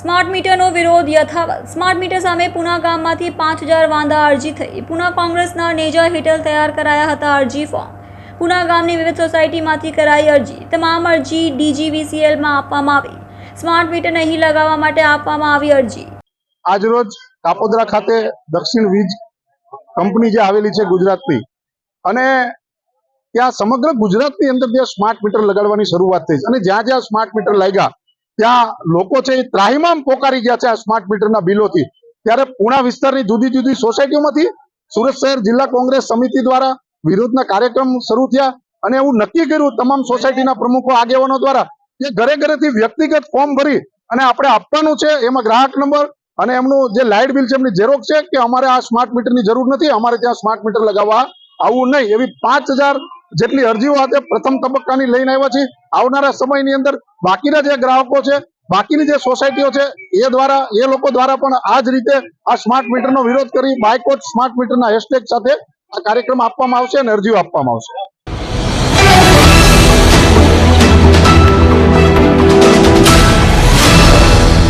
Smart મીટરનો વિરોધ યથાવત. સ્માર્ટ મીટર સામે પુના ગામમાંથી પાંચ હજાર વાંધા અરજી થઈ. પુના કોંગ્રેસના નેજા હેઠળ તૈયાર કરાયા હતા અરજી ફોર્મ. પુના ગામની વિવિધ સોસાયટીમાંથી કરાઈ અરજી. તમામ અરજી ડીજીવીસીએલમાં આપવામાં આવી. સ્માર્ટ મીટર નહીં લગાવવા માટે આપવામાં આવી અરજી. આજરોજ કાપોદરા ખાતે દક્ષિણ વીજ કંપની જે આવેલી છે ગુજરાતની અને ત્યાં સમગ્ર ગુજરાતની અંદર ત્યાં સ્માર્ટ મીટર લગાડવાની શરૂઆત થઈ અને જ્યાં જ્યાં સ્માર્ટ મીટર લાગ્યા ત્યાં લોકો છે એ ત્રાહિમામ પોકારી ગયા છે આ સ્માર્ટ મીટરના બિલોથી. ત્યારે પુણા વિસ્તારની જુદી જુદી સોસાયટીઓમાંથી સુરત શહેર જિલ્લા કોંગ્રેસ સમિતિ દ્વારા વિરોધના કાર્યક્રમ શરૂ થયા અને એવું નક્કી કર્યું તમામ સોસાયટીના પ્રમુખો આગેવાનો દ્વારા કે ઘરે ઘરેથી વ્યક્તિગત ફોર્મ ભરી અને આપણે આપવાનું છે એમાં ગ્રાહક નંબર અને એમનું જે લાઇટ બિલ છે એમની ઝેરોક્ષ છે કે અમારે આ સ્માર્ટ મીટરની જરૂર નથી, અમારે ત્યાં સ્માર્ટ મીટર લગાવવા આવવું નહીં. એવી પાંચ જેટલી અરજીઓ આજે પ્રથમ તબક્કાની લઈને આવ્યા છે. આવનારા સમયની અંદર બાકીના જે ગ્રાહકો છે, બાકીની જે સોસાયટીઓ છે, એ દ્વારા, એ લોકો દ્વારા પણ આ જ રીતે આ સ્માર્ટ મીટરનો વિરોધ કરી બાયકોટ સ્માર્ટ મીટરના હેશટેગ સાથે આ કાર્યક્રમ આપવામાં આવશે અને અરજીઓ આપવામાં આવશે.